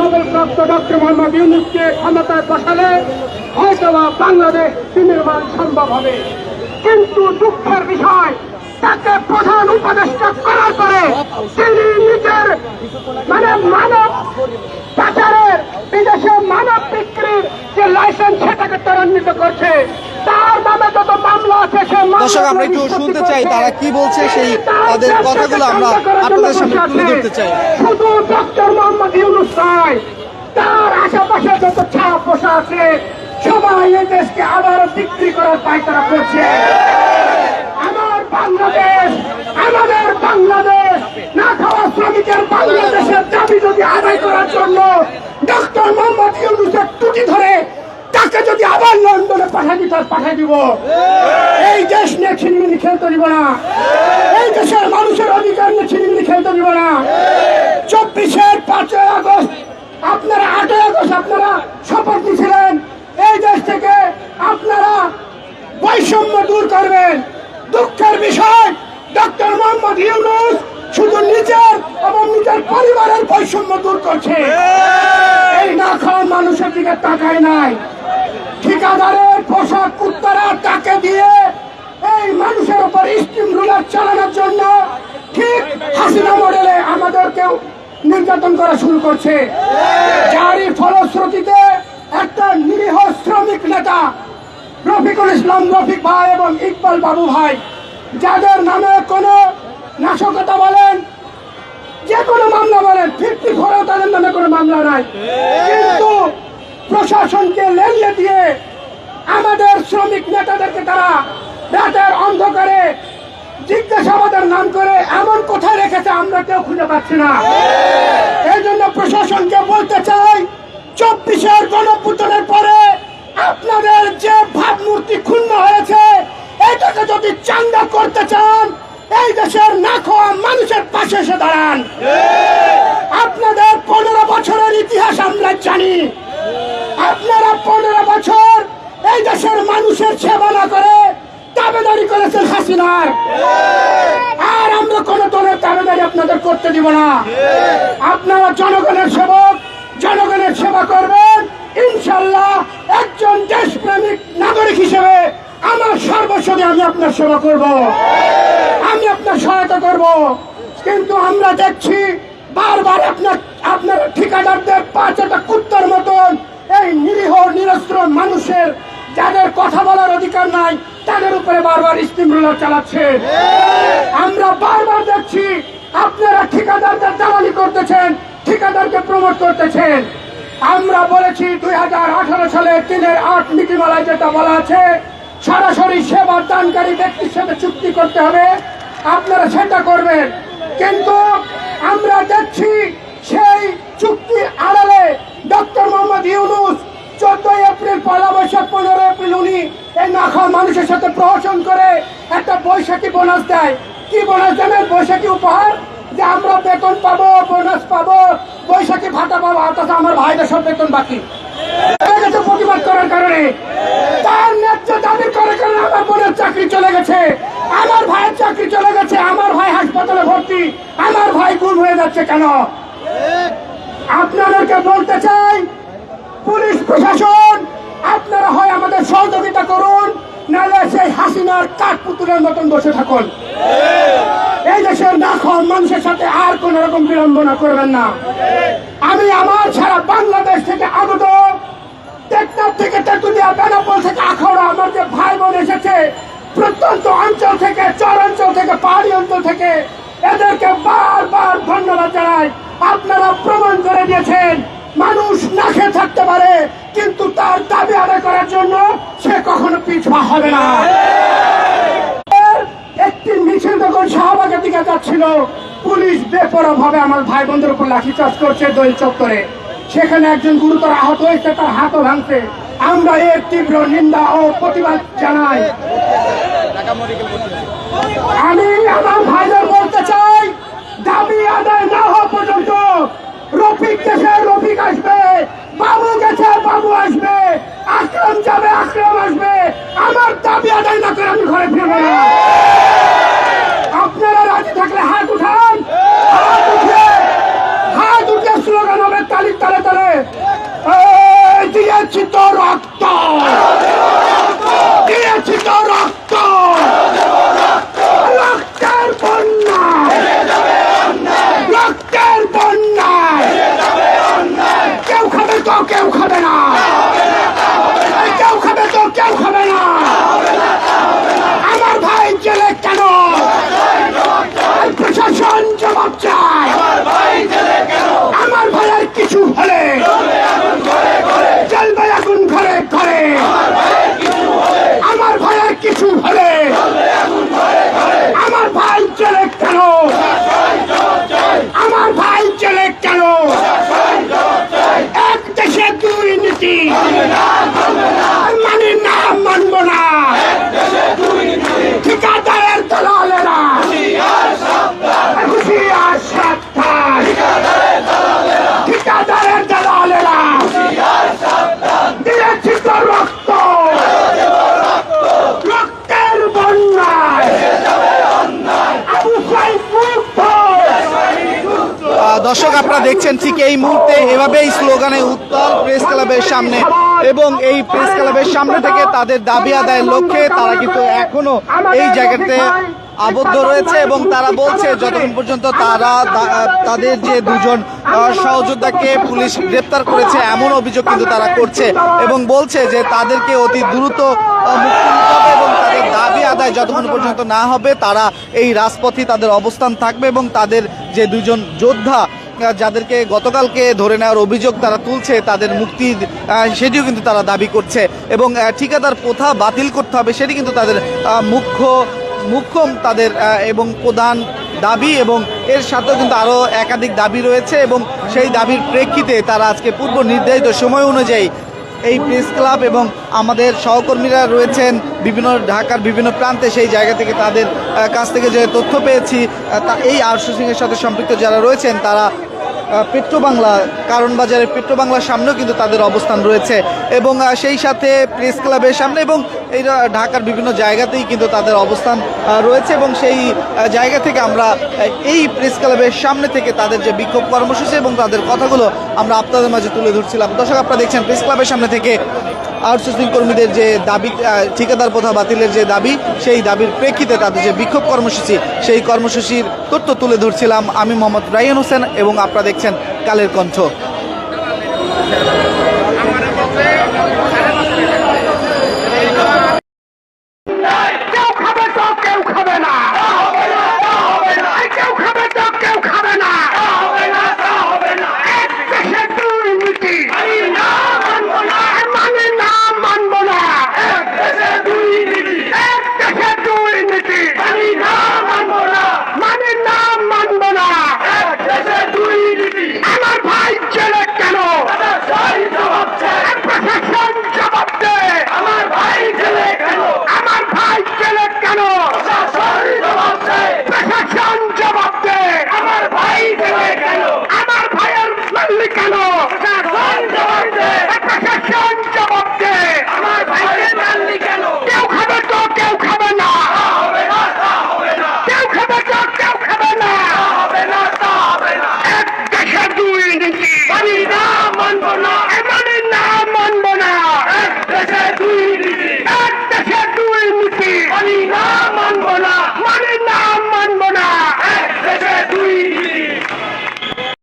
Nobel প্রাপ্ত doctor Mohammad ইউনুসকে ক্ষমতায় বসালে হয়তো বাংলাদেশ বিনির্মাণ সম্ভব হবে। কিন্তু দুঃখের বিষয়, তাকে প্রধান উপদেষ্টা করার পরে তিনি নিজের মানে মানব পাচারের, বিদেশে মানব বিক্রির যে লাইসেন্স সেটাকে ত্বরান্বিত করছে। তার নামে যত দর্শক, আমরা একটু শুনতে চাই তারা কি বলছে, সেই তাদের কথাগুলো আমরা আপনাদের সামনে তুলে ধরতে চাই। তার আশেপাশে বসা আছে, সবাই দেশকে আবার বিক্রি করার করছে। আমার বাংলাদেশ, আমাদের বাংলাদেশ, না বাংলাদেশের যদি আদায় করার জন্য ডক্টর ধরে তাকে যদি আবার লন্ডনে পাঠিয়ে দিতে পাঠাই দিব। দেশ নিয়ে ছিনিমিনি খেলতে দিব না। এই দেশের মানুষের অধিকার নিয়ে ছিনিমিনি খেলতে দিব না। চব্বিশের পাঁচই আগস্ট, আপনারা আটই আগস্ট আপনারা শপথ নিয়েছিলেন। এই দেশ থেকে আপনারা বৈষম্য দূর করবেন। দুঃখের বিষয়, ডক্টর মোহাম্মদ ইউনুস শুধু নিজের এবং নিজের পরিবারের বৈষম্য দূর করছে। এই না খাওয়া মানুষের দিকে তাকায় নাই। ঠিকাদারের পোশাক কুত্তারা তাকে দিয়ে এই মানুষের উপর স্টিম রুলার চালানোর জন্য ঠিক হাসিনা মডেলে আমাদেরকেও নির্যাতন করা শুরু করছে। যারই ফলশ্রুতিতে একটা নিরীহ শ্রমিক নেতা রফিকুল ইসলাম রফিক ভাই এবং ইকবাল বাবু ভাই, যাদের নামে কোনো নাশকতা বলেন, যে কোনো মামলা বলেন, ফিফটি ফোরেও তাদের নামে কোনো মামলা নাই। কিন্তু প্রশাসনকে লেলিয়ে দিয়ে আমাদের শ্রমিক নেতাদেরকে তারা রাতের অন্ধকারে জিজ্ঞাসাবাদের নাম করে এমন কোথায় রেখেছে, আমরা কেউ খুঁজে পাচ্ছি না। এই জন্য প্রশাসনকে বলতে চাই, চব্বিশের গণপুতনের পরে আপনাদের যে ভাবমূর্তি ক্ষুণ্ণ হয়েছে, এটাকে যদি চাঙ্গা করতে চান, এই দেশের না খাওয়া মানুষের পাশে এসে দাঁড়ান। আপনাদের পনেরো বছরের ইতিহাস আমরা জানি। আপনারা পনেরো বছর এই দেশের মানুষের সেবা না করে দাবেদারি করেছেন হাসিনার। আর আমরা কোন দলের দাবেদারি আপনাদের করতে দিব না। আপনারা জনগণের সেবক, জনগণের সেবা করবেন। ইনশাল্লাহ একজন দেশপ্রেমিক নাগরিক হিসেবে আমার সর্বস্ব আমি আপনার সেবা করব। আমি আপনার সহায়তা করব। কিন্তু আমরা দেখছি বারবার আপনার আপনার ঠিকাদারদের পাঁচ একটা কুত্তার মতন এই নিরীহ, নিরস্ত্র মানুষের, যাদের কথা বলার অধিকার নাই তাদের উপরে বারবার স্টিম চালাচ্ছে। আমরা বারবার দেখছি আপনারা ঠিকাদারদের দালালি করতেছেন, ঠিকাদারকে প্রমোট করতেছেন। আমরা বলেছি দুই হাজার আঠারো সালে তিনের আট নীতিমালায় যেটা বলা আছে, সরাসরি সেবা দানকারী ব্যক্তির সাথে চুক্তি করতে হবে। আপনারা সেটা করবেন। কিন্তু আমরা দেখছি সেই চুক্তির আড়ালে ডক্টর মোহাম্মদ ইউনুস চোদ্দই এপ্রিল, পয়লা বৈশাখ পনেরো এপ্রিল উনি এই না মানুষের সাথে প্রহসন করে একটা বৈশাখী বোনাস দেয়। কি বোনাস দেবেন বৈশাখী উপহার? যে আমরা বেতন পাবো, বোনাস পাবো। বৈশাখী ভাতা পাবো, অথচ আমার ভাইদের সব বেতন বাকি। প্রতিবাদ করার কারণে। তার ন্যায্য দাবি করে কারণে আমার বোনের চাকরি চলে গেছে। আমার ভাইয়ের চাকরি চলে গেছে, আমার ভাই হাসপাতালে ভর্তি। আমার ভাই গুম হয়ে যাচ্ছে কেন? আপনাদেরকে বলতে চাই, পুলিশ প্রশাসন আপনারা হয় আমাদের সহযোগিতা করুন নাহলে সেই হাসিনার কাঠ পুতুলের মতন বসে থাকুন। এই দেশের না খাওয়া মানুষের সাথে আর কোন রকম বিড়ম্বনা করবেন না। আমি আমার সারা বাংলাদেশ থেকে আগত টেকনাফ থেকে তেতুলিয়া, বেনাপোল থেকে আখাউড়া, আমার যে ভাই বোন এসেছে, প্রত্যন্ত অঞ্চল থেকে, চর অঞ্চল থেকে, পাহাড়ি অঞ্চল থেকে, এদেরকে বারবার ধন্যবাদ জানাই। আপনারা প্রমাণ করে দিয়েছেন। মানুষ না খেয়ে থাকতে পারে, কিন্তু তার দাবি আদায় করার জন্য সে কখনো পিছপা হবে না। একটি মিছিল যখন শাহবাগের দিকে যাচ্ছিল। পুলিশ বেপরোয়া ভাবে আমার ভাই বোনদের উপর লাঠিচার্জ করছে দই চত্বরে। সেখানে একজন গুরুতর আহত হয়েছে, তার হাতও ভাঙছে। আমরা এর তীব্র নিন্দা ও প্রতিবাদ জানাই। আমি আমার ভাইদের বলতে চাই, দাবি আদায় না হওয়া পর্যন্ত রফিক দেশে রফিক আসবে বাবু গেছে বাবু আসবে আকরাম যাবে আকরাম আসবে আমার দাবি আদায় না করে আমি ঘরে ফিরবো না আপনারা রাজি থাকলে হাত উঠান হাত উঠে হাত উঠে স্লোগান হবে চাই আমার ভাইয়ের কিছু হলে জ্বলবে আগুন ঘরে ঘরে আমার ভাইয়ের কিছু হলে আমার ভাই চলে কেন আমার ভাই চলে কেন এক দেশে দুই নীতি মানে না মানব না ঠিকাদারের দলালেরা হুশিয়ার সাবধান ঠিকাদারের দলালেরা দিয়েছি তো রক্ত রক্তের বন্যায় আবু সাইদ মুক্ত আহ, দর্শক, আপনারা দেখছেন ঠিক এই মুহূর্তে এভাবেই স্লোগানে উত্তাল প্রেস ক্লাবের সামনে এবং এই প্রেস ক্লাবের সামনে থেকে তাদের দাবি আদায়ের লক্ষ্যে তারা কিন্তু এখনও এই জায়গাতে আবদ্ধ রয়েছে এবং তারা বলছে, যতক্ষণ পর্যন্ত তারা তাদের যে দুজন সহযোদ্ধাকে পুলিশ গ্রেপ্তার করেছে, এমন অভিযোগ কিন্তু তারা করছে এবং বলছে যে তাদেরকে অতি দ্রুত মুক্তি দিতে হবে এবং তাদের দাবি আদায় যতক্ষণ পর্যন্ত না হবে, তারা এই রাজপথে তাদের অবস্থান থাকবে এবং তাদের যে দুজন যোদ্ধা যাদেরকে গতকালকে ধরে নেওয়ার অভিযোগ তারা তুলছে, তাদের মুক্তি সেটিও কিন্তু তারা দাবি করছে এবং ঠিকাদার প্রথা বাতিল করতে হবে, সেটি কিন্তু তাদের মুখ্য মুখ্য তাদের এবং প্রধান দাবি এবং এর সাথেও কিন্তু আরও একাধিক দাবি রয়েছে এবং সেই দাবির প্রেক্ষিতে তারা আজকে পূর্ব নির্ধারিত সময় অনুযায়ী এই প্রেস ক্লাব এবং আমাদের সহকর্মীরা রয়েছেন বিভিন্ন ঢাকার বিভিন্ন প্রান্তে। সেই জায়গা থেকে তাদের কাছ থেকে যে তথ্য পেয়েছি তা এই আরশু সিংয়ের সাথে সম্পৃক্ত যারা রয়েছেন, তারা আহ, পেট্রো বাংলা কারণ বাজারের পেট্রো বাংলার সামনেও কিন্তু তাদের অবস্থান রয়েছে। এবং সেই সাথে প্রেস ক্লাবের সামনে এবং এই ঢাকার বিভিন্ন জায়গাতেই কিন্তু তাদের অবস্থান রয়েছে এবং সেই জায়গা থেকে আমরা এই প্রেস ক্লাবের সামনে থেকে তাদের যে বিক্ষোভ কর্মসূচি এবং তাদের কথাগুলো আমরা আপনাদের মাঝে তুলে ধরছিলাম। দর্শক আপনারা দেখছেন প্রেস ক্লাবের সামনে থেকে আউটসোর্সিং কর্মীদের যে দাবি ঠিকাদার প্রথা বাতিলের যে দাবি, সেই দাবির প্রেক্ষিতে তাদের যে বিক্ষোভ কর্মসূচি, সেই কর্মসূচির তথ্য তুলে ধরছিলাম আমি মোহাম্মদ রায়ন হোসেন এবং আপনারা দেখছেন কালের কণ্ঠ।